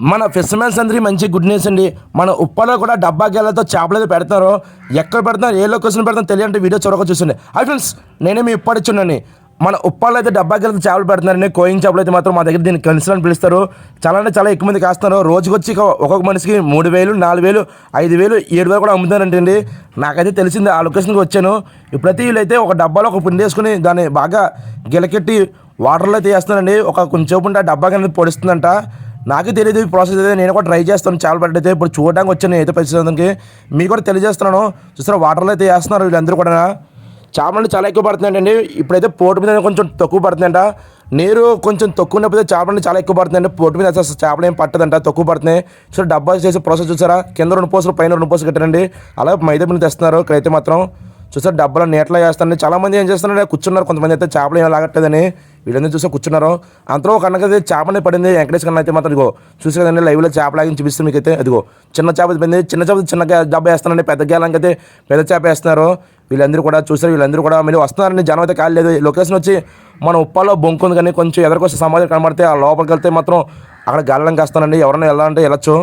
మన ఫిషర్మెన్స్ అందరికీ మంచి గుడ్ న్యూస్ అండి. మన ఉప్పలో కూడా డబ్బా గేలతో చేపలు అయితే పెడతారు. ఎక్కడ పెడతారు ఏ లొకేషన్ పెడతారు తెలియంటే వీడియో చూడక చూసండి హై ఫ్రెండ్స్ నేనే మీ ఉప్పడిచున్నాను మన ఉప్పాలో అయితే డబ్బా గేలతో చేపలు పెడుతున్నారండి. కోయింగ్ చేపలు అయితే మాత్రం మా దగ్గర దీన్ని కన్సిల్ అని పిలుస్తారు. చాలా అంటే చాలా ఎక్కువ మంది కాస్తున్నారు. రోజుకొచ్చి ఒక్కొక్క మనిషికి మూడు వేలు నాలుగు వేలు ఐదు వేలు ఏడు వేలు కూడా అమ్ముతారంటండి నాకైతే తెలిసింది ఆ లొకేషన్కి వచ్చాను. ఇప్పుడైతే వీళ్ళైతే ఒక డబ్బాలో ఒక పిండి వేసుకుని దాన్ని బాగా గిలకెట్టి వాటర్లో అయితే వేస్తున్నారండి. ఒక కొంచెం ఉంటే ఆ డబ్బా కింద పొడిస్తుందంట. నాకు తెలియదు ఈ ప్రాసెస్ అయితే నేను కూడా ట్రై చేస్తాను. చాలా పడ్డైతే ఇప్పుడు చూడడానికి వచ్చాను అయితే పరిస్థితికి మీకు కూడా తెలియజేస్తున్నాను. చూస్తారా వాటర్లో అయితే వేస్తున్నారు వీళ్ళందరూ కూడా. చేపలు చాలా ఎక్కువ పడుతున్నాయండి. ఇప్పుడైతే పోటు మీద కొంచెం తక్కువ పడుతుందంట నీరు కొంచెం తక్కువ ఉన్నప్పుడు చేపలు చాలా ఎక్కువ పడుతుందండి పోటు మీద అసలు చేపలు ఏం పట్టదంట తక్కువ పడుతున్నాయి. సో డబ్బా చేసే ప్రాసెస్ చూసారా? కింద రెండు పోసులు పైన రెండు పోసులు కట్టారండి. అలాగే మైదా మీద తెస్తున్నారు ఇక్కడైతే మాత్రం. చూసారు డబ్బాలని నీట్లో వేస్తాను చాలామంది ఏం చేస్తున్నారు కూర్చున్నారు. కొంతమంది అయితే చేపలు ఏం లాగట్లేదని వీళ్ళందరూ చూస్తే కూర్చున్నారు. అంతలో ఒక అన్నకైతే చేపనే పడింది. వెంకటేష్ కన్నా అయితే మాత్రం ఇదిగో చూసి కదండి లైవ్లో చేప లాగిని చూపిస్తుంది మీకైతే. అదిగో చిన్న చేప పడింది. చిన్న చేప చిన్న డబ్బ డబ్బా వేస్తానండి పెద్ద గేలంకైతే పెద్ద చేప వేస్తున్నారు. వీళ్ళందరూ కూడా చూసారు వీళ్ళందరూ కూడా మళ్ళీ వస్తున్నారండి. జనం అయితే కాలేదు లొకేషన్ వచ్చి మన ఉప్పాలో బొంకు ఉంది కానీ కొంచెం ఎదరికొస్తే సమాజం కనబడితే ఆ లోపలికి వెళ్తే మాత్రం అక్కడ గాలం కాస్తానండి ఎవరైనా వెళ్ళాలంటే వెళ్ళచ్చు.